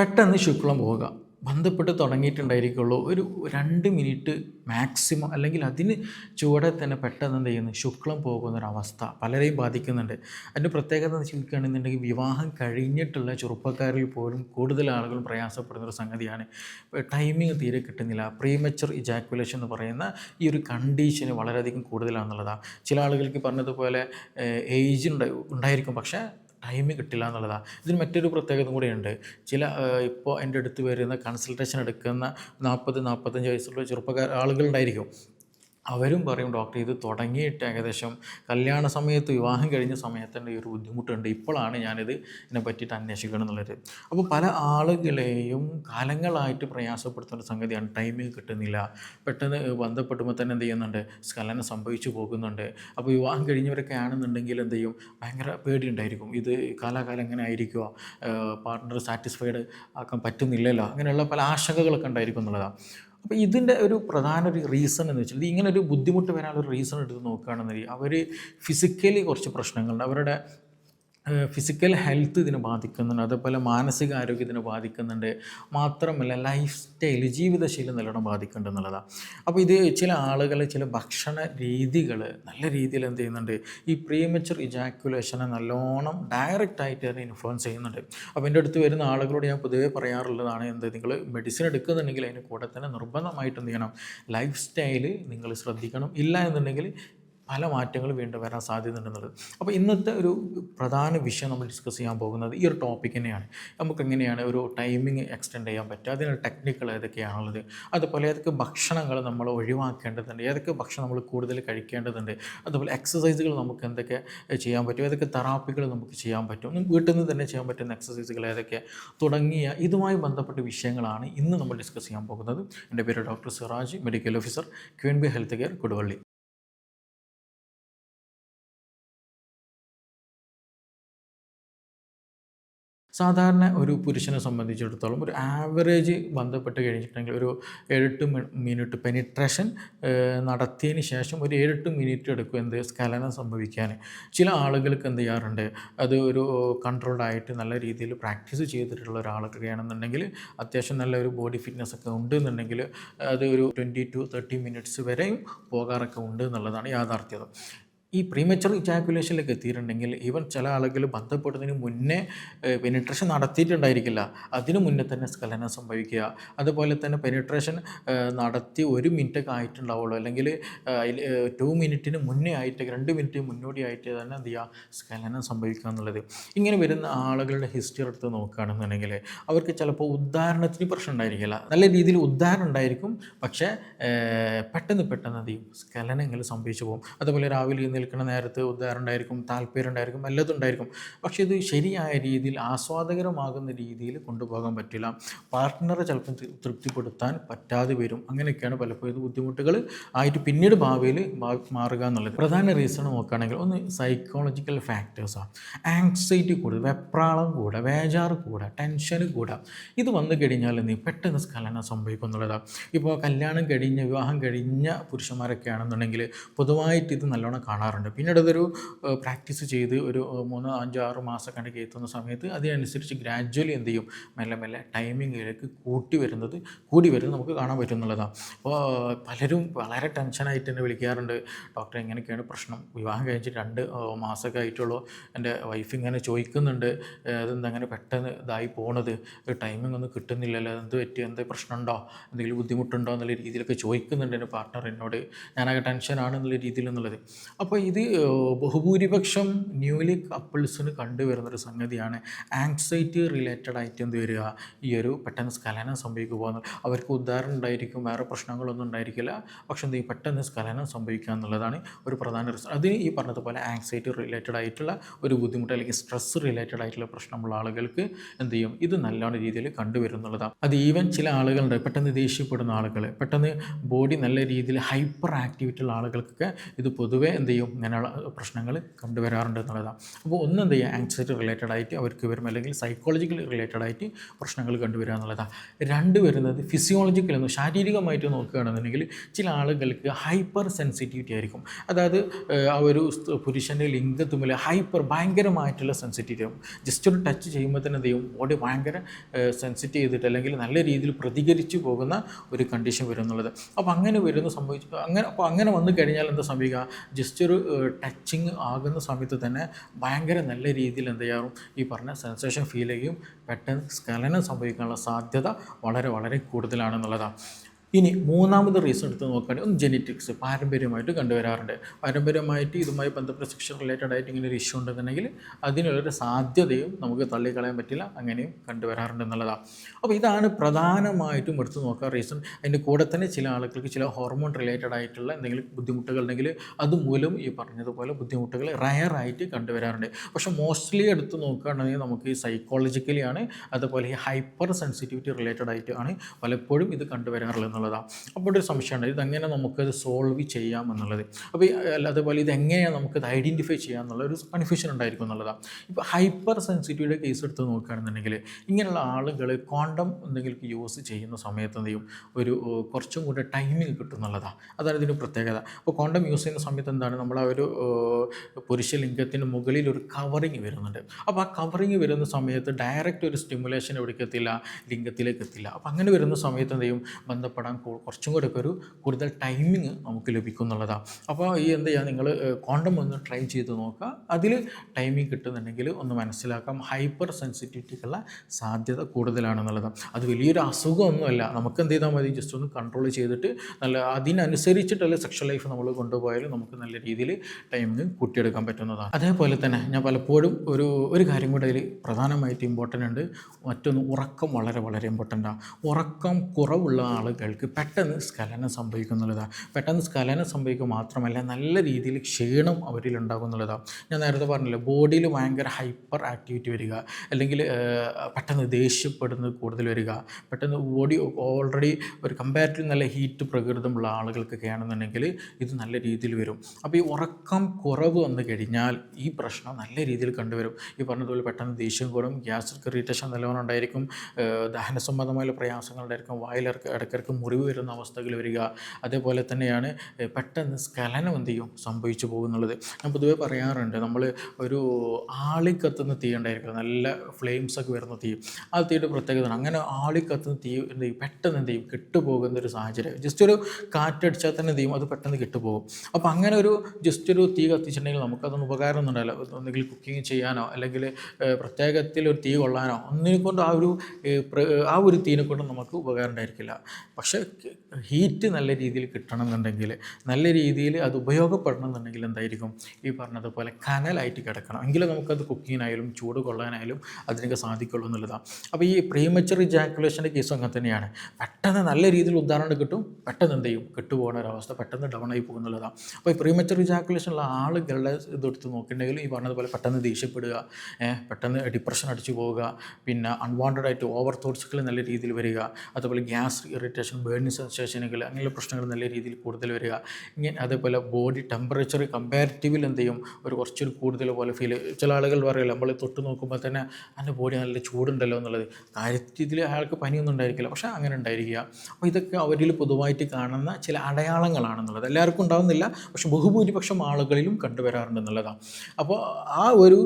പെട്ടെന്ന് ശുക്ലം പോവുക. ബന്ധപ്പെട്ട് തുടങ്ങിയിട്ടുണ്ടായിരിക്കുള്ളൂ. ഒരു രണ്ട് മിനിറ്റ് മാക്സിമം അല്ലെങ്കിൽ അതിന് ചുവടെ തന്നെ പെട്ടെന്ന് എന്ത് ചെയ്യുന്നു? ശുക്ലം പോകുന്നൊരവസ്ഥ പലരെയും ബാധിക്കുന്നുണ്ട്. അതിന്റെ പ്രത്യേകത എന്ന് ചോദിക്കുകയാണെന്നുണ്ടെങ്കിൽ വിവാഹം കഴിഞ്ഞിട്ടുള്ള ചെറുപ്പക്കാരിൽ പോലും കൂടുതൽ ആളുകളും പ്രയാസപ്പെടുന്ന ഒരു സംഗതിയാണ്. ടൈമിങ് തീരെ കിട്ടുന്നില്ല. പ്രീമച്ചർ ഇജാക്കുലേഷൻ എന്ന് പറയുന്ന ഈ ഒരു കണ്ടീഷന് വളരെയധികം കൂടുതലാണെന്നുള്ളതാണ്. ചില ആളുകൾക്ക് പറഞ്ഞതുപോലെ ഏജ് ഉണ്ടായിരിക്കും. പക്ഷേ ടൈം കിട്ടില്ല എന്നുള്ളതാണ് ഇതിന് മറ്റൊരു പ്രത്യേകത കൂടിയുണ്ട്. ചില ഇപ്പോൾ എന്റെ അടുത്ത് വരുന്ന കൺസൾട്ടേഷൻ എടുക്കുന്ന നാൽപ്പത് നാൽപ്പത്തഞ്ച് വയസ്സുള്ള ചെറുപ്പക്കാർ ആളുകളുണ്ടായിരിക്കും. അവരും പറയും ഡോക്ടർ ഇത് തുടങ്ങിയിട്ട് ഏകദേശം കല്യാണ സമയത്ത് വിവാഹം കഴിഞ്ഞ സമയത്തിന്റെ ഒരു ബുദ്ധിമുട്ടുണ്ട്. ഇപ്പോഴാണ് ഞാനിത് ഇതിനെ പറ്റിയിട്ട് അന്വേഷിക്കണം എന്നുള്ളത് അപ്പോൾ പല ആളുകളെയും കാലങ്ങളായിട്ട് പ്രയാസപ്പെടുത്തുന്ന സംഗതിയാണ്. ടൈമിൽ കിട്ടുന്നില്ല. പെട്ടെന്ന് ബന്ധപ്പെടുമ്പോൾ തന്നെ എന്ത് ചെയ്യുന്നുണ്ട്? സ്ഖലനം സംഭവിച്ചു പോകുന്നുണ്ട്. അപ്പോൾ വിവാഹം കഴിഞ്ഞവരൊക്കെ ആണെന്നുണ്ടെങ്കിൽ എന്ത് ചെയ്യും? ഭയങ്കര പേടിയുണ്ടായിരിക്കും. ഇത് കാലാകാലം എങ്ങനെ ആയിരിക്കുമോ പാർട്ട്ണർ സാറ്റിസ്ഫൈഡ് ആക്കാൻ പറ്റുന്നില്ലല്ലോ. അങ്ങനെയുള്ള പല ആശങ്കകളൊക്കെ ഉണ്ടായിരിക്കും എന്നുള്ളതാണ്. അപ്പോൾ ഇതിന്റെ ഒരു പ്രധാന ഒരു റീസൺ എന്ന് വെച്ചാൽ ഇങ്ങനെ ഒരു ബുദ്ധിമുട്ട് വരാനുള്ള റീസൺ എടുത്ത് നോക്കുകയാണെന്നുണ്ടെങ്കിൽ അവർ ഫിസിക്കലി കുറച്ച് പ്രശ്നങ്ങളുണ്ട്. അവരുടെ ഫിസിക്കൽ ഹെൽത്ത് ഇതിനെ ബാധിക്കുന്നുണ്ട്. അതേപോലെ മാനസിക ആരോഗ്യത്തിനെ ബാധിക്കുന്നുണ്ട്. മാത്രമല്ല ലൈഫ് സ്റ്റൈൽ ജീവിതശൈലി നല്ലോണം ബാധിക്കുന്നുണ്ട് എന്നുള്ളതാണ് അപ്പോൾ ഇത് ചില ആളുകൾ ചില ഭക്ഷണ രീതികൾ നല്ല രീതിയിൽ എന്ത് ചെയ്യുന്നുണ്ട്? ഈ പ്രീമച്ചർ ഇജാക്കുലേഷനെ നല്ലോണം ഡയറക്റ്റായിട്ട് അതിനെ ഇൻഫ്ലുവൻസ് ചെയ്യുന്നുണ്ട്. അപ്പോൾ എന്റെ അടുത്ത് വരുന്ന ആളുകളോട് ഞാൻ പൊതുവേ പറയാറുള്ളതാണ് എന്ത്? നിങ്ങൾ മെഡിസിൻ എടുക്കുന്നുണ്ടെങ്കിൽ അതിന് കൂടെ തന്നെ നിർബന്ധമായിട്ട് എന്ത് ചെയ്യണം? ലൈഫ് സ്റ്റൈൽ നിങ്ങൾ ശ്രദ്ധിക്കണം. ഇല്ല എന്നുണ്ടെങ്കിൽ പല മാറ്റങ്ങൾ വീണ്ടും വരാൻ സാധ്യതയുണ്ടെന്നുള്ളത്. അപ്പോൾ ഇന്നത്തെ ഒരു പ്രധാന വിഷയം നമ്മൾ ഡിസ്കസ് ചെയ്യാൻ പോകുന്നത് ഈ ഒരു ടോപ്പിക് തന്നെയാണ് നമുക്ക് എങ്ങനെയാണ് ഒരു ടൈമിംഗ് എക്സ്റ്റെൻഡ് ചെയ്യാൻ പറ്റുക? അതിനുള്ള ടെക്നിക്കുകൾ ഏതൊക്കെയാണുള്ളത്? അതുപോലെ ഏതൊക്കെ ഭക്ഷണങ്ങൾ നമ്മൾ ഒഴിവാക്കേണ്ടതുണ്ട്? ഏതൊക്കെ ഭക്ഷണം നമ്മൾ കൂടുതൽ കഴിക്കേണ്ടതുണ്ട്? അതുപോലെ എക്സസൈസുകൾ നമുക്ക് എന്തൊക്കെ ചെയ്യാൻ പറ്റും? ഏതൊക്കെ തെറാപ്പികൾ നമുക്ക് ചെയ്യാൻ പറ്റും? വീട്ടിൽ നിന്ന് തന്നെ ചെയ്യാൻ പറ്റുന്ന എക്സസൈസുകൾ ഏതൊക്കെ? തുടങ്ങിയ ഇതുമായി ബന്ധപ്പെട്ട വിഷയങ്ങളാണ് ഇന്ന് നമ്മൾ ഡിസ്കസ് ചെയ്യാൻ പോകുന്നത്. എന്റെ പേര് doctor Siraj medical officer queen B health care Koduvally. സാധാരണ ഒരു പുരുഷനെ സംബന്ധിച്ചിടത്തോളം ഒരു ആവറേജ് ബന്ധപ്പെട്ട് കഴിഞ്ഞിട്ടുണ്ടെങ്കിൽ ഒരു ഏഴെട്ട് മിനിറ്റ് പെനിട്രേഷൻ നടത്തിയതിന് ശേഷം ഒരു ഏഴെട്ട് മിനിറ്റ് എടുക്കും എന്ത് സ്കലനം സംഭവിക്കാൻ. ചില ആളുകൾക്ക് എന്ത് ചെയ്യാറുണ്ട്? അത് ഒരു കൺട്രോൾഡ് ആയിട്ട് നല്ല രീതിയിൽ പ്രാക്ടീസ് ചെയ്തിട്ടുള്ള ഒരാളൊക്കെ ആണെന്നുണ്ടെങ്കിൽ അത്യാവശ്യം നല്ല ഒരു ബോഡി ഫിറ്റ്നസ് ഒക്കെ ഉണ്ട് എന്നുണ്ടെങ്കിൽ അത് ഒരു ട്വന്റി ടു തേർട്ടി മിനിറ്റ്സ് വരെയും പോകാറൊക്കെ ഉണ്ട് എന്നുള്ളതാണ് യാഥാർത്ഥ്യത ഈ പ്രീമച്ചർ ഇജാക്കുലേഷനിലേക്ക് എത്തിയിട്ടുണ്ടെങ്കിൽ ഈവൻ ചില ആളുകൾ ബന്ധപ്പെടുന്നതിന് മുന്നേ പെനിട്രേഷൻ നടത്തിയിട്ടുണ്ടായിരിക്കില്ല. അതിനു മുന്നേ തന്നെ സ്കലനം സംഭവിക്കുക. അതുപോലെ തന്നെ പെനിട്രേഷൻ നടത്തി ഒരു മിനിറ്റൊക്കെ ആയിട്ടുണ്ടാവുള്ളൂ. അല്ലെങ്കിൽ ടു മിനിറ്റിന് മുന്നേ ആയിട്ട് രണ്ട് മിനിറ്റ് മുന്നോടിയായിട്ട് തന്നെ എന്ത് ചെയ്യുക? സ്ഖലനം സംഭവിക്കുക എന്നുള്ളത്. ഇങ്ങനെ വരുന്ന ആളുകളുടെ ഹിസ്റ്ററി എടുത്ത് നോക്കുകയാണെന്നുണ്ടെങ്കിൽ അവർക്ക് ചിലപ്പോൾ ഉദാഹരണത്തിന് പ്രശ്നം ഉണ്ടായിരിക്കില്ല. നല്ല രീതിയിൽ ഉദാഹരണം ഉണ്ടായിരിക്കും. പക്ഷേ പെട്ടെന്ന് പെട്ടെന്ന് എന്ത് ചെയ്യും? സ്ഖലനങ്ങൾ സംഭവിച്ചു പോകും. അതുപോലെ രാവിലെ നിൽക്കുന്ന നേരത്ത് ഉദാഹരണം ഉണ്ടായിരിക്കും താല്പര്യം ഉണ്ടായിരിക്കും വല്ലതും ഉണ്ടായിരിക്കും. പക്ഷേ ഇത് ശരിയായ രീതിയിൽ ആസ്വാദകരമാകുന്ന രീതിയിൽ കൊണ്ടുപോകാൻ പറ്റില്ല. പാർട്ട്ണറെ ചിലപ്പം തൃപ്തിപ്പെടുത്താൻ പറ്റാതെ വരും. അങ്ങനെയൊക്കെയാണ് പലപ്പോഴും ബുദ്ധിമുട്ടുകൾ ആയിട്ട് പിന്നീട് ഭാവിയിൽ മാറുക എന്നുള്ളത്. പ്രധാന റീസൺ നോക്കുകയാണെങ്കിൽ ഒന്ന് സൈക്കോളജിക്കൽ ഫാക്ടേഴ്സാണ് ആങ്സൈറ്റി കൂടുക വെപ്രാളം കൂടുക വേജാറ് കൂടുക ടെൻഷൻ കൂടുക. ഇത് വന്നു കഴിഞ്ഞാൽ നീ പെട്ടെന്ന് സ്കലനം സംഭവിക്കും എന്നുള്ളതാണ് ഇപ്പോൾ കല്യാണം കഴിഞ്ഞ വിവാഹം കഴിഞ്ഞ പുരുഷന്മാരൊക്കെ ആണെന്നുണ്ടെങ്കിൽ പൊതുവായിട്ട് ഇത് നല്ലോണം കാണാറുണ്ട്. കാണാറുണ്ട് പിന്നീട് അതൊരു പ്രാക്ടീസ് ചെയ്ത് ഒരു മൂന്ന് അഞ്ച് ആറ് കണ്ട് എത്തുന്ന സമയത്ത് അതിനനുസരിച്ച് ഗ്രാജ്വലി എന്ത് ചെയ്യും? മെല്ലെ മെല്ലെ ടൈമിങ്ങിലേക്ക് കൂട്ടി വരുന്നത് കൂടി വരുന്നത് നമുക്ക് കാണാൻ പറ്റും എന്നുള്ളതാണ് അപ്പോൾ പലരും വളരെ ടെൻഷനായിട്ട് എന്നെ വിളിക്കാറുണ്ട്. ഡോക്ടർ എങ്ങനെയൊക്കെയാണ് പ്രശ്നം. വിവാഹം കഴിച്ച് രണ്ട് മാസമൊക്കെ ആയിട്ടുള്ളൂ. എന്റെ വൈഫ് ഇങ്ങനെ ചോദിക്കുന്നുണ്ട്. അതെന്താ അങ്ങനെ പെട്ടെന്ന് ഇതായി പോണത്? ടൈമിംഗ് ഒന്നും കിട്ടുന്നില്ലല്ലോ. എന്ത് പറ്റി? എന്ത് പ്രശ്നമുണ്ടോ? എന്തെങ്കിലും ബുദ്ധിമുട്ടുണ്ടോ? എന്നുള്ള രീതിയിലൊക്കെ ചോദിക്കുന്നുണ്ട് എന്റെ പാർട്ട്ണർ എന്നോട്. ഞാനൊക്കെ ടെൻഷനാണ് എന്നുള്ള രീതിയിൽ എന്നുള്ളത്. അപ്പോൾ ഇത് ബഹുഭൂരിപക്ഷം ന്യൂലി കപ്പിൾസിന് കണ്ടുവരുന്നൊരു സംഗതിയാണ്. ആങ്സൈറ്റി റിലേറ്റഡ് ആയിട്ട് എന്ത് വരിക? ഈ ഒരു പെട്ടെന്ന് സ്ഖലനം സംഭവിക്കുക പോകുന്നത് അവർക്ക് ഉദാഹരണം ഉണ്ടായിരിക്കും വേറെ പ്രശ്നങ്ങളൊന്നും ഉണ്ടായിരിക്കില്ല. പക്ഷെ എന്ത് പെട്ടെന്ന് സ്ഖലനം സംഭവിക്കുക എന്നുള്ളതാണ് ഒരു പ്രധാന റിസൺ അതിന് ഈ പറഞ്ഞതുപോലെ ആങ്സൈറ്റി റിലേറ്റഡ് ആയിട്ടുള്ള ഒരു ബുദ്ധിമുട്ട് അല്ലെങ്കിൽ സ്ട്രെസ് റിലേറ്റഡ് ആയിട്ടുള്ള പ്രശ്നമുള്ള ആളുകൾക്ക് എന്ത് ചെയ്യും? ഇത് നല്ലോണം രീതിയിൽ കണ്ടുവരുന്നുള്ളതാണ്. അത് ഈവൻ ചില ആളുകളുണ്ട് പെട്ടെന്ന് ദേഷ്യപ്പെടുന്ന ആളുകൾ പെട്ടെന്ന് ബോഡി നല്ല രീതിയിൽ ഹൈപ്പർ ആക്ടിവിറ്റി ഉള്ള ആളുകൾക്കൊക്കെ ഇത് പൊതുവേ എന്ത് ചെയ്യും? ഇങ്ങനെയുള്ള പ്രശ്നങ്ങൾ കണ്ടുവരാറുണ്ട് എന്നുള്ളതാണ്. അപ്പോൾ ഒന്ന് എന്ത് ചെയ്യുക? ആങ്സൈറ്റി റിലേറ്റഡ് ആയിട്ട് അവർക്ക് വരും അല്ലെങ്കിൽ സൈക്കോളജിക്കൽ റിലേറ്റഡ് ആയിട്ട് പ്രശ്നങ്ങൾ കണ്ടുവരിക എന്നുള്ളതാണ്. രണ്ട് വരുന്നത് ഫിസിയോളജിക്കൽ എന്ന് ശാരീരികമായിട്ട് നോക്കുകയാണെന്നുണ്ടെങ്കിൽ ചില ആളുകൾക്ക് ഹൈപ്പർ സെൻസിറ്റിവിറ്റി ആയിരിക്കും. അതായത് ആ ഒരു പുരുഷന്റെ ലിംഗത്തുമ്പിൽ ഹൈപ്പർ ഭയങ്കരമായിട്ടുള്ള സെൻസിറ്റിവിറ്റി ആവും. ജസ്റ്റ് ഒരു ടച്ച് ചെയ്യുമ്പോൾ തന്നെ ദൈവം ബോഡി ഭയങ്കര സെൻസിറ്റീവ് ചെയ്തിട്ട് അല്ലെങ്കിൽ നല്ല രീതിയിൽ പ്രതികരിച്ചു പോകുന്ന ഒരു കണ്ടീഷൻ വരും എന്നുള്ളത്. അപ്പോൾ അങ്ങനെ വരുന്ന സംഭവിച്ചു അങ്ങനെ അപ്പോൾ അങ്ങനെ വന്നു കഴിഞ്ഞാൽ എന്താ സംഭവിക്കുക? ജസ്റ്റ് ഒരു ടച്ചിങ് ആകുന്ന സമയത്ത് തന്നെ ഭയങ്കര നല്ല രീതിയിൽ എന്ത് ചെയ്യാറും? ഈ പറഞ്ഞ സെൻസേഷൻ ഫീൽ ചെയ്യും പെട്ടെന്ന് സ്കലനം സംഭവിക്കാനുള്ള സാധ്യത വളരെ വളരെ കൂടുതലാണെന്നുള്ളതാണ്. ഇനി മൂന്നാമത് റീസൺ എടുത്ത് നോക്കുകയാണെങ്കിൽ ഒന്ന് ജെനറ്റിക്സ് പാരമ്പര്യമായിട്ട് കണ്ടുവരാറുണ്ട്. പാരമ്പര്യമായിട്ട് ഇതുമായി ബന്ധപ്പെട്ട സെക്ഷൻ റിലേറ്റഡ് ആയിട്ട് ഇങ്ങനെ ഒരു ഇഷ്യൂ ഉണ്ടെന്നുണ്ടെങ്കിൽ അതിനുള്ളൊരു സാധ്യതയും നമുക്ക് തള്ളിക്കളയാൻ പറ്റില്ല. അങ്ങനെയും കണ്ടുവരാറുണ്ട് എന്നുള്ളതാണ് അപ്പോൾ ഇതാണ് പ്രധാനമായിട്ടും എടുത്ത് നോക്കുക റീസൺ അതിന്റെ കൂടെ തന്നെ ചില ആളുകൾക്ക് ചില ഹോർമോൺ റിലേറ്റഡ് ആയിട്ടുള്ള എന്തെങ്കിലും ബുദ്ധിമുട്ടുകൾ ഉണ്ടെങ്കിൽ അതുമൂലം ഈ പറഞ്ഞതുപോലെ ബുദ്ധിമുട്ടുകൾ റയറായിട്ട് കണ്ടുവരാറുണ്ട്. പക്ഷേ മോസ്റ്റ്ലി എടുത്ത് നോക്കുകയാണെങ്കിൽ നമുക്ക് ഈ സൈക്കോളജിക്കലി ആണ്. അതുപോലെ ഈ ഹൈപ്പർ സെൻസിറ്റിവിറ്റി റിലേറ്റഡ് ആയിട്ടാണ് പലപ്പോഴും ഇത് കണ്ടുവരാറുള്ളത്. എന്നുള്ളതാണ് അപ്പോൾ ഒരു സംശയമുണ്ട് ഇതെങ്ങനെ നമുക്കത് സോൾവ് ചെയ്യാം എന്നുള്ളത്? അപ്പോൾ അതേപോലെ ഇതെങ്ങനെയാണ് നമുക്കത് ഐഡന്റിഫൈ ചെയ്യാം എന്നുള്ള ഒരു കൺഫ്യൂഷൻ ഉണ്ടായിരിക്കും എന്നുള്ളതാണ് ഇപ്പോൾ ഹൈപ്പർ സെൻസിറ്റിവിറ്റിയുടെ കേസ് എടുത്ത് നോക്കുകയാണെന്നുണ്ടെങ്കിൽ ഇങ്ങനെയുള്ള ആളുകൾ കോണ്ടം എന്തെങ്കിലും യൂസ് ചെയ്യുന്ന സമയത്ത് എന്ത് ഒരു കുറച്ചും കൂടെ ടൈമിങ് കിട്ടും എന്നുള്ളതാണ് അതാണ് ഇതിന്റെ പ്രത്യേകത. അപ്പോൾ കോണ്ടം യൂസ് ചെയ്യുന്ന സമയത്ത് എന്താണ്? നമ്മൾ ആ ഒരു പുരുഷ ലിംഗത്തിന് മുകളിൽ ഒരു കവറിങ് വരുന്നുണ്ട്. അപ്പോൾ ആ കവറിങ് വരുന്ന സമയത്ത് ഡയറക്റ്റ് ഒരു സ്റ്റിമുലേഷൻ എവിടേക്ക് എത്തില്ല? ലിംഗത്തിലേക്ക് എത്തില്ല. അപ്പോൾ അങ്ങനെ വരുന്ന സമയത്ത് എന്ത് ബന്ധപ്പെടാൻ കൂ- കുറച്ചും കൂടെ ഒരു കൂടുതൽ ടൈമിങ് നമുക്ക് ലഭിക്കും എന്നുള്ളതാണ് അപ്പോൾ ഈ എന്ത് ചെയ്യുക നിങ്ങൾ കോണ്ടം ഒന്ന് ട്രൈ ചെയ്ത് നോക്കുക അതിൽ ടൈമിങ് കിട്ടുന്നുണ്ടെങ്കിൽ ഒന്ന് മനസ്സിലാക്കാം. ഹൈപ്പർ സെൻസിറ്റിവിറ്റിക്കുള്ള സാധ്യത കൂടുതലാണെന്നുള്ളത്. അത് വലിയൊരു അസുഖമൊന്നുമല്ല. നമുക്ക് എന്ത് ചെയ്താൽ മതി? ജസ്റ്റ് ഒന്ന് കൺട്രോൾ ചെയ്തിട്ട് നല്ല അതിനനുസരിച്ചിട്ടുള്ള സെക്ഷൽ ലൈഫ് നമ്മൾ കൊണ്ടുപോയാൽ നമുക്ക് നല്ല രീതിയിൽ ടൈമിങ് കൂട്ടിയെടുക്കാൻ പറ്റുന്നതാണ് അതേപോലെ തന്നെ ഞാൻ പലപ്പോഴും ഒരു ഒരു കാര്യം കൂടെ അതിൽ പ്രധാനമായിട്ട് ഇമ്പോർട്ടന്റ് ഉണ്ട്. മറ്റൊന്ന് ഉറക്കം വളരെ വളരെ ഇമ്പോർട്ടന്റാണ് ഉറക്കം കുറവുള്ള ആളുകൾക്ക് പെട്ടെന്ന് സ്ഖലനം സംഭവിക്കുന്നുള്ളതാണ് പെട്ടെന്ന് സ്ഖലനം സംഭവിക്കുക മാത്രമല്ല നല്ല രീതിയിൽ ക്ഷീണം അവരിൽ ഉണ്ടാകുന്നുള്ളതാണ് ഞാൻ നേരത്തെ പറഞ്ഞല്ലോ ബോഡിയിൽ ഭയങ്കര ഹൈപ്പർ ആക്ടിവിറ്റി വരിക അല്ലെങ്കിൽ പെട്ടെന്ന് ദേഷ്യപ്പെടുന്നത് കൂടുതൽ വരിക. പെട്ടെന്ന് ബോഡി ഓൾറെഡി ഒരു കമ്പാരിറ്റീവ് നല്ല ഹീറ്റ് പ്രകൃതമുള്ള ആളുകൾക്കൊക്കെ ആണെന്നുണ്ടെങ്കിൽ ഇത് നല്ല രീതിയിൽ വരും. അപ്പോൾ ഈ ഉറക്കം കുറവ് വന്നു കഴിഞ്ഞാൽ ഈ പ്രശ്നം നല്ല രീതിയിൽ കണ്ടുവരും. ഈ പറഞ്ഞതുപോലെ പെട്ടെന്ന് ദേഷ്യം കൂടും ഗ്യാസ്ട്രിക് ഇറിറ്റേഷൻ നല്ലവണ്ണം ഉണ്ടായിരിക്കും ദഹന സംബന്ധമായ പ്രയാസങ്ങൾ ഉണ്ടായിരിക്കും വായിലിറക്ക് ഇടയ്ക്കിടയ്ക്ക് മുറിവ് വരുന്ന അവസ്ഥകൾ വരിക. അതേപോലെ തന്നെയാണ് പെട്ടെന്ന് സ്കലനം എന്ത് ചെയ്യും? സംഭവിച്ചു പോകുന്നുള്ളത്. ഞാൻ പൊതുവേ പറയാറുണ്ട് നമ്മൾ ഒരു ആളിക്കത്തുന്ന തീ ഉണ്ടായിരിക്കും നല്ല ഫ്ലെയിംസ് ഒക്കെ വരുന്ന തീ. ആ തീയുടെ പ്രത്യേകത അങ്ങനെ ആളിക്കത്തുന്ന തീ എന്ത് ചെയ്യും? പെട്ടെന്ന് എന്ത് ചെയ്യും? കെട്ടുപോകുന്ന ഒരു സാഹചര്യം. ജസ്റ്റ് ഒരു കാറ്റടിച്ചാൽ തന്നെ ചെയ്യും? അത് പെട്ടെന്ന് കെട്ടുപോകും. അപ്പോൾ അങ്ങനെ ഒരു ജസ്റ്റ് ഒരു തീ കത്തിച്ചിട്ടുണ്ടെങ്കിൽ നമുക്കതൊന്നും ഉപകാരം ഒന്നും ഉണ്ടാവില്ല. ഒന്നുകിൽ കുക്കിംഗ് ചെയ്യാനോ അല്ലെങ്കിൽ പ്രത്യേകത്തിൽ ഒരു തീ കൊള്ളാനോ ഒന്നിനെ കൊണ്ട് ആ ഒരു ആ ഒരു തീനെ കൊണ്ട് നമുക്ക് ഉപകാരം ഉണ്ടായിരിക്കില്ല. പക്ഷേ ഹീറ്റ് നല്ല രീതിയിൽ കിട്ടണം എന്നുണ്ടെങ്കിൽ നല്ല രീതിയിൽ അത് ഉപയോഗപ്പെടണം എന്നുണ്ടെങ്കിൽ എന്തായിരിക്കും? ഈ പറഞ്ഞതുപോലെ കനലായിട്ട് കിടക്കണം. എങ്കിലും നമുക്കത് കുക്കിങ്ങിനായാലും ചൂട് കൊള്ളാനായാലും അതിനൊക്കെ സാധിക്കുള്ളൂ എന്നുള്ളതാണ്. അപ്പോൾ ഈ പ്രീമച്ചർ ജാക്കുലേഷന്റെ കേസും അങ്ങനെ തന്നെയാണ്. പെട്ടെന്ന് നല്ല രീതിയിൽ ഉദാഹരണം കിട്ടും പെട്ടെന്ന് എന്ത് ചെയ്യും? കിട്ടുപോകുന്ന ഒരവസ്ഥ പെട്ടെന്ന് ഡൗൺ ആയി പോകുന്നുള്ളതാണ് അപ്പോൾ ഈ പ്രീമച്ചർ ജാക്കുലേഷനുള്ള ആളുകളുടെ ഇതെടുത്ത് നോക്കിയിട്ടുണ്ടെങ്കിൽ ഈ പറഞ്ഞതുപോലെ പെട്ടെന്ന് ദേഷ്യപ്പെടുക പെട്ടെന്ന് ഡിപ്രഷൻ അടിച്ചു പോവുക പിന്നെ അൺവാണ്ടഡ് ആയിട്ട് ഓവർ തോട്ട്സുകൾ നല്ല രീതിയിൽ വരിക അതുപോലെ ഗ്യാസ് ഇറിറ്റേഷൻ ബേണിംഗ് സെൻസേഷനുകൾ അങ്ങനെയുള്ള പ്രശ്നങ്ങൾ നല്ല രീതിയിൽ കൂടുതൽ വരിക. ഇങ്ങനെ അതേപോലെ ബോഡി ടെമ്പറേച്ചർ കമ്പാരിറ്റീവിൽ എന്ത് ചെയ്യും? ഒരു കുറച്ചൊരു കൂടുതൽ പോലെ ഫീൽ ചില ആളുകൾ പറയില്ല നമ്മൾ തൊട്ട് നോക്കുമ്പോൾ തന്നെ അതിന്റെ ബോഡി നല്ല ചൂടുണ്ടല്ലോ എന്നുള്ളത്. കാര്യത്തിൽ അയാൾക്ക് പനിയൊന്നും ഉണ്ടായിരിക്കില്ല. പക്ഷേ അങ്ങനെ ഉണ്ടായിരിക്കുക. അപ്പോൾ ഇതൊക്കെ അവരിൽ പൊതുവായിട്ട് കാണുന്ന ചില അടയാളങ്ങളാണെന്നുള്ളത്. എല്ലാവർക്കും ഉണ്ടാകുന്നില്ല പക്ഷെ ബഹുഭൂരിപക്ഷം ആളുകളിലും കണ്ടുവരാറുണ്ടെന്നുള്ളതാണ് അപ്പോൾ ആ ഒരു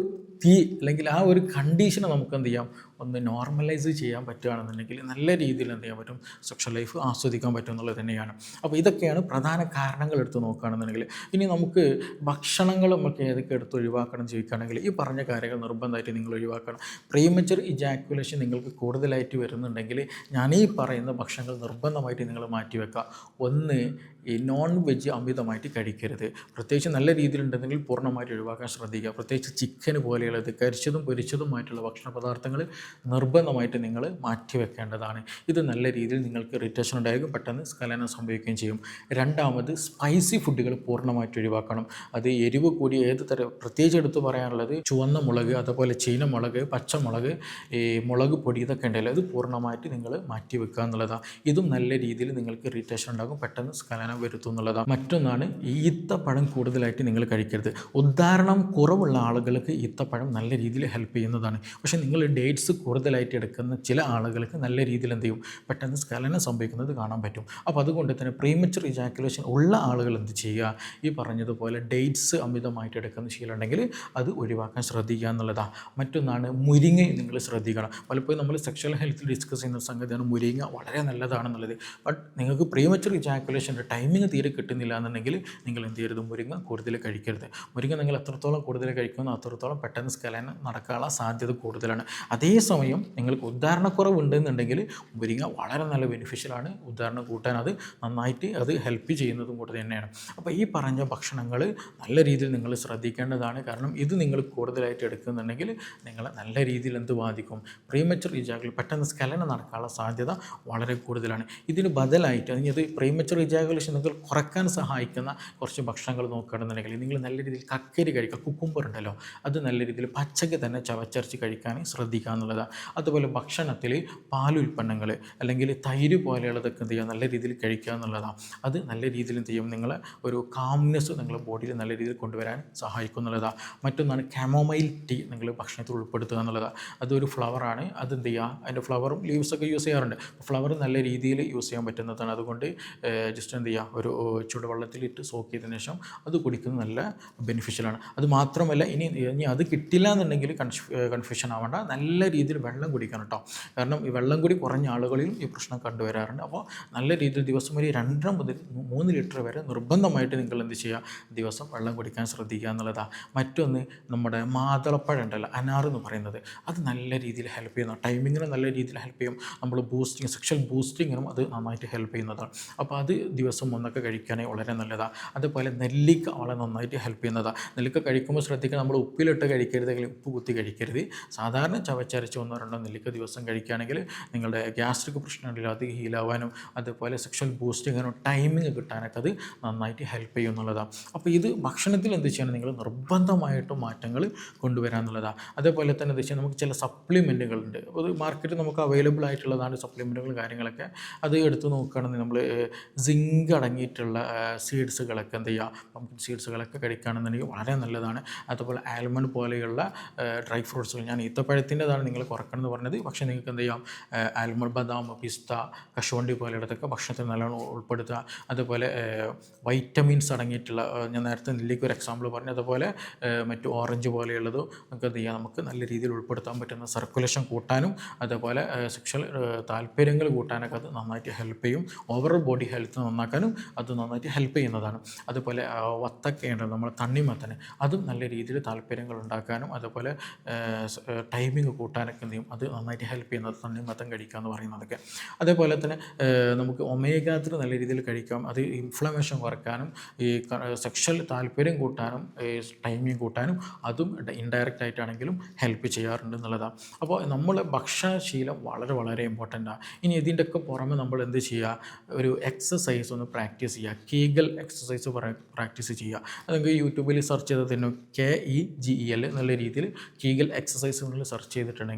തീ അല്ലെങ്കിൽ ആ ഒരു കണ്ടീഷനെ നമുക്ക് എന്ത് ചെയ്യാം? ഒന്ന് നോർമലൈസ് ചെയ്യാൻ പറ്റുകയാണെന്നുണ്ടെങ്കിൽ നല്ല രീതിയിൽ എന്ത് ചെയ്യാൻ പറ്റും സെക്ഷൽ ലൈഫ് ആസ്വദിക്കാൻ പറ്റും എന്നുള്ളത് തന്നെയാണ്. അപ്പോൾ ഇതൊക്കെയാണ് പ്രധാന കാരണങ്ങൾ എടുത്ത് നോക്കുകയാണെന്നുണ്ടെങ്കിൽ ഇനി നമുക്ക് ഭക്ഷണങ്ങൾ നമുക്ക് ഏതൊക്കെ എടുത്ത് ഒഴിവാക്കണം ചോദിക്കുകയാണെങ്കിൽ ഈ പറഞ്ഞ കാര്യങ്ങൾ നിർബന്ധമായിട്ട് നിങ്ങൾ ഒഴിവാക്കണം. പ്രീമച്ചർ ഇജാക്കുലേഷൻ നിങ്ങൾക്ക് കൂടുതലായിട്ട് വരുന്നുണ്ടെങ്കിൽ ഞാൻ ഈ പറയുന്ന ഭക്ഷണങ്ങൾ നിർബന്ധമായിട്ട് നിങ്ങൾ മാറ്റി വെക്കുക. ഒന്ന് ഈ നോൺ വെജ് അമിതമായിട്ട് കഴിക്കരുത്. പ്രത്യേകിച്ച് നല്ല രീതിയിലുണ്ടെങ്കിൽ പൂർണമായിട്ട് ഒഴിവാക്കാൻ ശ്രദ്ധിക്കുക. പ്രത്യേകിച്ച് ചിക്കൻ പോലെയുള്ളത് കരിച്ചതും പൊരിച്ചതുമായിട്ടുള്ള ഭക്ഷണ പദാർത്ഥങ്ങൾ നിർബന്ധമായിട്ട് നിങ്ങൾ മാറ്റി വെക്കേണ്ടതാണ് ഇത് നല്ല രീതിയിൽ നിങ്ങൾക്ക് ഇറിറ്റേഷൻ ഉണ്ടായിരിക്കും പെട്ടെന്ന് സ്കലനം സംഭവിക്കുകയും ചെയ്യും. രണ്ടാമത് സ്പൈസി ഫുഡുകൾ പൂർണമായിട്ട് ഒഴിവാക്കണം. അത് എരിവ് കൂടി ഏത് തരം പ്രത്യേകിച്ച് എടുത്ത് പറയാനുള്ളത് ചുവന്ന മുളക് അതുപോലെ ചീനമുളക് പച്ചമുളക് ഈ മുളക് പൊടി ഇതൊക്കെ ഉണ്ടല്ലോ അത് പൂർണമായിട്ട് നിങ്ങൾ മാറ്റി വെക്കുക എന്നുള്ളതാണ് ഇതും നല്ല രീതിയിൽ നിങ്ങൾക്ക് ഇറിറ്റേഷൻ ഉണ്ടാകും പെട്ടെന്ന് സ്കലനം വരുത്തും എന്നുള്ളതാണ് മറ്റൊന്നാണ് ഈത്തപ്പഴം കൂടുതലായിട്ട് നിങ്ങൾ കഴിക്കരുത്. ഉദാഹരണം കുറവുള്ള ആളുകൾക്ക് ഈത്തപ്പഴം നല്ല രീതിയിൽ ഹെൽപ്പ് ചെയ്യുന്നതാണ്. പക്ഷേ നിങ്ങൾ ഡേറ്റ്സ് കൂടുതലായിട്ട് എടുക്കുന്ന ചില ആളുകൾക്ക് നല്ല രീതിയിൽ എന്ത് ചെയ്യും? പെട്ടെന്ന് സ്കലനം സംഭവിക്കുന്നത് കാണാൻ പറ്റും. അപ്പോൾ അതുകൊണ്ട് തന്നെ പ്രീമച്ചർ ഇജാക്കുലേഷൻ ഉള്ള ആളുകൾ എന്ത് ചെയ്യുക? ഈ പറഞ്ഞതുപോലെ ഡേറ്റ്സ് അമിതമായിട്ട് എടുക്കുന്ന ശീലമുണ്ടെങ്കിൽ അത് ഒഴിവാക്കാൻ ശ്രദ്ധിക്കുക എന്നുള്ളതാണ് മറ്റൊന്നാണ് മുരിങ്ങ നിങ്ങൾ ശ്രദ്ധിക്കണം. പലപ്പോഴും നമ്മൾ സെക്ഷൽ ഹെൽത്ത് ഡിസ്കസ് ചെയ്യുന്ന സംഗതിയാണ് മുരിങ്ങ വളരെ നല്ലതാണെന്നുള്ളത്. ബട്ട് നിങ്ങൾക്ക് പ്രീമച്ചർ ഇജാക്കുലേഷന്റെ ടൈമിങ് തീരെ കിട്ടുന്നില്ല എന്നുണ്ടെങ്കിൽ നിങ്ങൾ എന്ത് ചെയ്യരുത്? മുരിങ്ങ കൂടുതൽ കഴിക്കരുത്. മുരിങ്ങ നിങ്ങൾ എത്രത്തോളം കൂടുതൽ കഴിക്കുമെന്ന് അത്രത്തോളം പെട്ടെന്ന് സ്കലനം നടക്കാനുള്ള സാധ്യത കൂടുതലാണ്. അതേസമയം നിങ്ങൾക്ക് ഉദാഹരണക്കുറവ് ഉണ്ടെന്നുണ്ടെങ്കിൽ മുരിങ്ങ വളരെ നല്ല ബെനിഫിഷ്യലാണ് ഉദ്ധാരണം കൂട്ടാൻ അത് നന്നായിട്ട് അത് ഹെൽപ്പ് ചെയ്യുന്നതും കൂടെ തന്നെയാണ്. അപ്പോൾ ഈ പറഞ്ഞ ഭക്ഷണങ്ങൾ നല്ല രീതിയിൽ നിങ്ങൾ ശ്രദ്ധിക്കേണ്ടതാണ്. കാരണം ഇത് നിങ്ങൾ കൂടുതലായിട്ട് എടുക്കുന്നുണ്ടെങ്കിൽ നിങ്ങളെ നല്ല രീതിയിൽ എന്ത് ബാധിക്കും? പ്രീമച്ചർ ഇജാക്കിൾ പെട്ടെന്ന് സ്കലനം നടക്കാനുള്ള സാധ്യത വളരെ കൂടുതലാണ്. ഇതിന് ബദലായിട്ട് അല്ലെങ്കിൽ ഇത് പ്രീമച്ചർ ഇജാഗുലേഷൻ നിങ്ങൾ കുറയ്ക്കാൻ സഹായിക്കുന്ന കുറച്ച് ഭക്ഷണങ്ങൾ നോക്കുകയാണെന്നുണ്ടെങ്കിൽ നിങ്ങൾ നല്ല രീതിയിൽ കക്കരി കഴിക്കുക. കുക്കുമ്പർ ഉണ്ടല്ലോ അത് നല്ല രീതിയിൽ പച്ചക്ക് തന്നെ ചവച്ചരച്ച് കഴിക്കാൻ ശ്രദ്ധിക്കുക എന്നുള്ളതാണ് അതുപോലെ ഭക്ഷണത്തിൽ പാലുൽപ്പന്നങ്ങൾ അല്ലെങ്കിൽ തൈര് പോലെയുള്ളതൊക്കെ എന്ത് ചെയ്യുക? നല്ല രീതിയിൽ കഴിക്കുക എന്നുള്ളതാണ് അത് നല്ല രീതിയിൽ എന്ത് ചെയ്യും? നിങ്ങൾ ഒരു കാംനെസ് നിങ്ങളുടെ ബോഡിയിൽ നല്ല രീതിയിൽ കൊണ്ടുവരാൻ സഹായിക്കും എന്നുള്ളതാണ് മറ്റൊന്നാണ് കാമോമൈൽ ടീ നിങ്ങൾ ഭക്ഷണത്തിൽ ഉൾപ്പെടുത്തുക എന്നുള്ളതാണ് അതൊരു ഫ്ലവറാണ് അത് എന്ത് ചെയ്യുക? അതിന്റെ ഫ്ലവറും ലീവ്സൊക്കെ യൂസ് ചെയ്യാറുണ്ട്. ഫ്ലവർ നല്ല രീതിയിൽ യൂസ് ചെയ്യാൻ പറ്റുന്നതാണ്. അതുകൊണ്ട് ജസ്റ്റ് എന്ത് ചെയ്യുക? ഒരു ചുടുവെള്ളത്തിലിട്ട് സോക്ക് ചെയ്തതിന് ശേഷം അത് കുടിക്കുന്നത് നല്ല ബെനിഫിഷ്യലാണ് അത് മാത്രമല്ല ഇനി ഇനി അത് കിട്ടില്ല എന്നുണ്ടെങ്കിൽ കൺഫ്യൂഷൻ ആവേണ്ട. നല്ല രീതിയിൽ വെള്ളം കുടിക്കണം കേട്ടോ കാരണം ഈ വെള്ളം കൂടി കുറഞ്ഞ ആളുകളിലും ഈ പ്രശ്നം കണ്ടുവരാറുണ്ട്. അപ്പോൾ നല്ല രീതിയിൽ ദിവസം ഒരു രണ്ടര മുതൽ മൂന്ന് ലിറ്റർ വരെ നിർബന്ധമായിട്ട് നിങ്ങൾ എന്ത് ചെയ്യുക? ദിവസം വെള്ളം കുടിക്കാൻ ശ്രദ്ധിക്കുക എന്നുള്ളതാണ് മറ്റൊന്ന് നമ്മുടെ മാതളപ്പഴം ഉണ്ടല്ലോ അനാർ എന്ന് പറയുന്നത്. അത് നല്ല രീതിയിൽ ഹെൽപ്പ് ചെയ്യുന്ന. ടൈമിങ്ങിന് നല്ല രീതിയിൽ ഹെൽപ്പ് ചെയ്യും. നമ്മൾ ബൂസ്റ്റിങ് സെക്ഷൽ ബൂസ്റ്റിങ്ങിനും അത് നന്നായിട്ട് ഹെൽപ്പ് ചെയ്യുന്നതാണ്. അപ്പോൾ അത് ദിവസം ഒന്നൊക്കെ കഴിക്കാനേ വളരെ നല്ലതാണ് അതുപോലെ നെല്ലിക്ക വളരെ നന്നായിട്ട് ഹെൽപ്പ് ചെയ്യുന്നതാണ് നെല്ലിക്ക കഴിക്കുമ്പോൾ ശ്രദ്ധിക്കുക നമ്മൾ ഉപ്പിലിട്ട് കഴിക്കരുത് അല്ലെങ്കിൽ ഉപ്പ് കുത്തി കഴിക്കരുത്. സാധാരണ ചവച്ചരച്ച് ഒന്നോ രണ്ടോ നെല്ലിക്ക ദിവസം കഴിക്കുകയാണെങ്കിൽ നിങ്ങളുടെ ഗ്യാസ്ട്രിക് പ്രശ്നങ്ങളിൽ അത് ഹീലാവാനും അതുപോലെ സെക്ഷൽ ബൂസ്റ്റിങ്ങിനും ടൈമിങ് കിട്ടാനൊക്കെ അത് നന്നായിട്ട് ഹെൽപ്പ് ചെയ്യും എന്നുള്ളതാണ് അപ്പോൾ ഇത് ഭക്ഷണത്തിൽ എന്ത് ചെയ്യണം? നിങ്ങൾ നിർബന്ധമായിട്ടും മാറ്റങ്ങൾ കൊണ്ടുവരാൻ എന്നുള്ളതാണ് അതേപോലെ തന്നെ എന്താ വെച്ചാൽ നമുക്ക് ചില സപ്ലിമെന്റുകളുണ്ട്. അത് മാർക്കറ്റിൽ നമുക്ക് അവൈലബിൾ ആയിട്ടുള്ളതാണ് സപ്ലിമെന്റുകൾ കാര്യങ്ങളൊക്കെ. അത് എടുത്ത് നോക്കുകയാണെങ്കിൽ നമ്മൾ സിങ്ക് അടങ്ങിയിട്ടുള്ള സീഡ്സുകളൊക്കെ എന്ത് ചെയ്യുക? പമ്പിൻ സീഡ്സുകളൊക്കെ കഴിക്കുകയാണെന്നുണ്ടെങ്കിൽ വളരെ നല്ലതാണ്. അതുപോലെ ആൽമണ്ട് പോലെയുള്ള ഡ്രൈ ഫ്രൂട്ട്സുകൾ. ഞാൻ ഈത്തപ്പഴത്തിന്റെതാണ് നിങ്ങൾ കുറക്കണം എന്ന് പറഞ്ഞത്. പക്ഷേ നിങ്ങൾക്ക് എന്ത് ചെയ്യാം? ആൽമർ ബദാം പിസ്ത കശുവണ്ടി പോലെയുള്ളതൊക്കെ ഭക്ഷണത്തിൽ നല്ലോണം ഉൾപ്പെടുത്തുക. അതുപോലെ വൈറ്റമിൻസ് അടങ്ങിയിട്ടുള്ള ഞാൻ നേരത്തെ നെല്ലിക്ക് ഒരു എക്സാമ്പിൾ പറഞ്ഞു. അതുപോലെ മറ്റു ഓറഞ്ച് പോലെയുള്ളത് നമുക്ക് എന്ത് ചെയ്യാം? നമുക്ക് നല്ല രീതിയിൽ ഉൾപ്പെടുത്താൻ പറ്റുന്ന സർക്കുലേഷൻ കൂട്ടാനും അതുപോലെ സെക്ഷൽ താല്പര്യങ്ങൾ കൂട്ടാനൊക്കെ അത് നന്നായിട്ട് ഹെൽപ്പ് ചെയ്യും. ഓവറോൾ ബോഡി ഹെൽത്ത് നന്നാക്കാനും അത് നന്നായിട്ട് ഹെൽപ്പ് ചെയ്യുന്നതാണ്. അതുപോലെ വത്തക്കയുണ്ട് നമ്മൾ തണ്ണിമത്തന്. അതും നല്ല രീതിയിൽ താല്പര്യങ്ങൾ ഉണ്ടാക്കാനും അതുപോലെ ടൈമിങ് കൂട്ടാനൊക്കെ എന്ത് ചെയ്യും അത് നന്നായിട്ട് ഹെൽപ്പ് ചെയ്യുന്നത് തണ്ണിമത്തം കഴിക്കുക എന്ന് പറയുന്നതൊക്കെ. അതേപോലെ തന്നെ നമുക്ക് ഒമേഗാത്ര നല്ല രീതിയിൽ കഴിക്കാം. അത് ഇൻഫ്ലമേഷൻ കുറയ്ക്കാനും ഈ സെക്ഷൽ താല്പര്യം കൂട്ടാനും ടൈമിങ് കൂട്ടാനും അതും ഇൻഡയറക്റ്റ് ആയിട്ടാണെങ്കിലും ഹെൽപ്പ് ചെയ്യാറുണ്ട് എന്നുള്ളതാണ് അപ്പോൾ നമ്മളെ ഭക്ഷണശീലം വളരെ വളരെ ഇമ്പോർട്ടന്റ് ആണ് ഇനി ഇതിന്റെയൊക്കെ പുറമെ നമ്മൾ എന്ത് ചെയ്യുക? ഒരു എക്സസൈസ് ഒന്ന് പ്രാക്ടീസ് ചെയ്യുക. കീഗൽ എക്സസൈസ് പ്രാക്ടീസ് ചെയ്യുക. അത് നിങ്ങൾക്ക് യൂട്യൂബിൽ സെർച്ച് ചെയ്താൽ തന്നെ K E G E L എന്നുള്ള രീതിയിൽ കീഗൽ എക്സസൈസ് സെർച്ച് ചെയ്തിട്ടുണ്ടെങ്കിൽ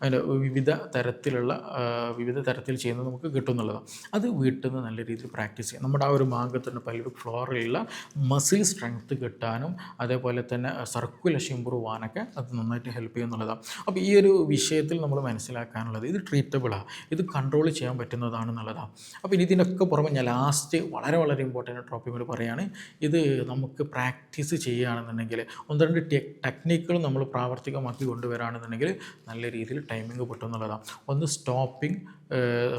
അതിന്റെ വിവിധ തരത്തിലുള്ള വിവിധ തരത്തിൽ ചെയ്യുന്നത് നമുക്ക് കിട്ടുന്നുള്ളതാണ് അത് വീട്ടിൽ നിന്ന് നല്ല രീതിയിൽ പ്രാക്ടീസ് ചെയ്യാം. നമ്മുടെ ആ ഒരു ഭാഗത്തിന്റെ പൽവിക് ഫ്ലോറിലുള്ള മസിൽ സ്ട്രെങ്ത്ത് കിട്ടാനും അതേപോലെ തന്നെ സർക്കുലേഷൻ ഇമ്പ്രൂവ് ആവാനൊക്കെ അത് നന്നായിട്ട് ഹെൽപ്പ് ചെയ്യുന്നുള്ളതാണ് അപ്പോൾ ഈ ഒരു വിഷയത്തിൽ നമ്മൾ മനസ്സിലാക്കാനുള്ളത് ഇത് ട്രീറ്റബിളാണ്. ഇത് കൺട്രോൾ ചെയ്യാൻ പറ്റുന്നതാണെന്നുള്ളതാണ് അപ്പോൾ ഇനി ഇതിനൊക്കെ പുറമെ ഞാൻ ലാസ്റ്റ് വളരെ വളരെ ഇമ്പോർട്ടന്റ് ടോപ്പിക് കൂടി പറയുകയാണ്. ഇത് നമുക്ക് പ്രാക്ടീസ് ചെയ്യുകയാണെന്നുണ്ടെങ്കിൽ ഒന്ന് രണ്ട് ടെക്നിക്കുകൾ നമ്മൾ പ്രാവർത്തികമാക്കി കൊണ്ടുവരാണെന്നുണ്ടെങ്കിൽ നല്ല രീതിയിൽ ടൈമിംഗ് കിട്ടും എന്നുള്ളതാണ് ഒന്ന് സ്റ്റോപ്പിംഗ്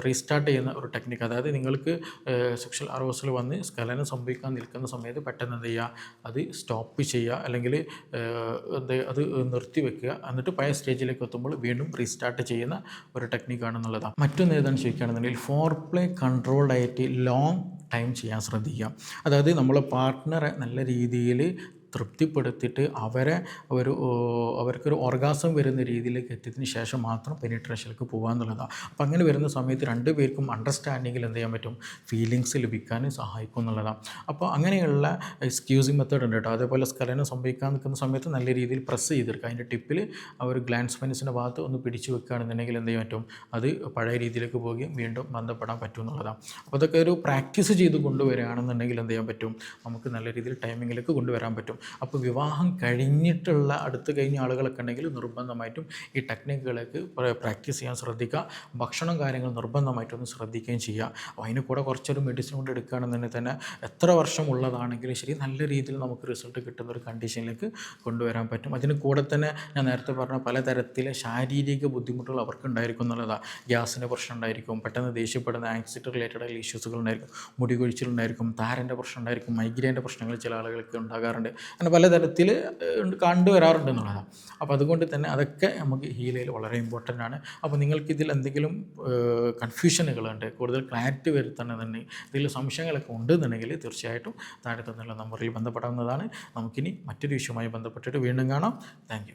റീസ്റ്റാർട്ട് ചെയ്യുന്ന ഒരു ടെക്നിക്ക് അതായത് നിങ്ങൾക്ക് സെക്ഷൽ അറോസിൽ വന്ന് സ്കലനം സംഭവിക്കാൻ നിൽക്കുന്ന സമയത്ത് പെട്ടെന്ന് എന്ത് ചെയ്യുക? അത് സ്റ്റോപ്പ് ചെയ്യുക. അല്ലെങ്കിൽ എന്ത് അത് നിർത്തി വെക്കുക. എന്നിട്ട് പഴയ സ്റ്റേജിലേക്ക് എത്തുമ്പോൾ വീണ്ടും റീസ്റ്റാർട്ട് ചെയ്യുന്ന ഒരു ടെക്നിക്കാണെന്നുള്ളതാണ് മറ്റൊന്ന് ഏതാണ് ചോദിക്കുകയാണെന്നുണ്ടെങ്കിൽ ഫോർ പ്ലേ കൺട്രോൾഡ് ആയിട്ട് ലോങ് ടൈം ചെയ്യാൻ ശ്രദ്ധിക്കുക. അതായത് നമ്മളെ പാർട്ട്ണറെ നല്ല രീതിയിൽ തൃപ്തിപ്പെടുത്തിയിട്ട് അവരെ ഒരു അവർക്കൊരു ഓർഗാസം വരുന്ന രീതിയിലേക്ക് എത്തിയതിന് ശേഷം മാത്രം പെനിട്രേഷനിലേക്ക് പോകുക എന്നുള്ളതാണ് അപ്പോൾ അങ്ങനെ വരുന്ന സമയത്ത് രണ്ട് പേർക്കും അണ്ടർസ്റ്റാൻഡിങ്ങിൽ എന്ത് ചെയ്യാൻ പറ്റും? ഫീലിങ്സ് ലഭിക്കാൻ സഹായിക്കും എന്നുള്ളതാണ് അപ്പോൾ അങ്ങനെയുള്ള എക്സ്ക്യൂസിങ് മെത്തേഡ് ഉണ്ട് കേട്ടോ. അതേപോലെ സ്കലനം സംഭവിക്കാൻ നിൽക്കുന്ന സമയത്ത് നല്ല രീതിയിൽ പ്രസ് ചെയ്തെടുക്കുക. അതിന്റെ ടിപ്പിൽ ആ ഒരു ഗ്ലാൻസ് പെനിസിന്റെ ഭാഗത്ത് ഒന്ന് പിടിച്ചു വെക്കുകയാണെന്നുണ്ടെങ്കിൽ എന്ത് ചെയ്യാൻ പറ്റും? അത് പഴയ രീതിയിലേക്ക് പോവുകയും വീണ്ടും ബന്ധപ്പെടാൻ പറ്റും എന്നുള്ളതാണ് അപ്പോൾ അതൊക്കെ ഒരു പ്രാക്ടീസ് ചെയ്ത് കൊണ്ടുവരികയാണെന്നുണ്ടെങ്കിൽ എന്ത് ചെയ്യാൻ പറ്റും? നമുക്ക് നല്ല രീതിയിൽ ടൈമിങ്ങിലേക്ക് കൊണ്ടുവരാൻ പറ്റും. അപ്പോൾ വിവാഹം കഴിഞ്ഞിട്ടുള്ള അടുത്ത് കഴിഞ്ഞ ആളുകളൊക്കെ ഉണ്ടെങ്കിൽ നിർബന്ധമായിട്ടും ഈ ടെക്നിക്കുകളൊക്കെ പ്രാക്ടീസ് ചെയ്യാൻ ശ്രദ്ധിക്കുക. ഭക്ഷണം കാര്യങ്ങൾ നിർബന്ധമായിട്ടൊന്ന് ശ്രദ്ധിക്കുകയും ചെയ്യുക. അപ്പോൾ അതിന് കൂടെ കുറച്ചൊരു മെഡിസിൻ കൊണ്ട് എടുക്കുകയാണെന്നുണ്ടെങ്കിൽ തന്നെ എത്ര വർഷം ഉള്ളതാണെങ്കിലും ശരി നല്ല രീതിയിൽ നമുക്ക് റിസൾട്ട് കിട്ടുന്ന ഒരു കണ്ടീഷനിലേക്ക് കൊണ്ടുവരാൻ പറ്റും. അതിന് കൂടെ തന്നെ ഞാൻ നേരത്തെ പറഞ്ഞ പലതരത്തിലെ ശാരീരിക ബുദ്ധിമുട്ടുകൾ അവർക്ക് ഉണ്ടായിരിക്കും എന്നുള്ളതാണ് ഗ്യാസിന്റെ പ്രശ്നം ഉണ്ടായിരിക്കും പെട്ടെന്ന് ദേഷ്യപ്പെടുന്ന ആക്സിഡന്റ് റിലേറ്റഡ് ആയിട്ടുള്ള ഇഷ്യൂസുകൾ ഉണ്ടായിരിക്കും മുടി കൊഴിച്ചിലുണ്ടായിരിക്കും താരന്റെ പ്രശ്നം ഉണ്ടായിരിക്കും മൈഗ്രൈന്റെ പ്രശ്നങ്ങൾ ചില ആളുകൾക്ക് ഉണ്ടാകാറുണ്ട്. അങ്ങനെ പലതരത്തിൽ കണ്ടുവരാറുണ്ട് എന്നുള്ളതാണ്. അപ്പോൾ അതുകൊണ്ട് തന്നെ അതൊക്കെ നമുക്ക് ഹീലയിൽ വളരെ ഇമ്പോർട്ടന്റ് ആണ്. അപ്പോൾ നിങ്ങൾക്കിതിൽ എന്തെങ്കിലും കൺഫ്യൂഷനുകളുണ്ട് കൂടുതൽ ക്ലാരിറ്റി വരുത്തണമെന്നുണ്ടെങ്കിൽ ഇതിൽ സംശയങ്ങളൊക്കെ ഉണ്ടെന്നുണ്ടെങ്കിൽ തീർച്ചയായിട്ടും താഴെ തന്നുള്ള നമ്പറിൽ ബന്ധപ്പെടാവുന്നതാണ്. നമുക്കിനി മറ്റൊരു വിഷയവുമായി ബന്ധപ്പെട്ടിട്ട് വീണ്ടും കാണാം. താങ്ക്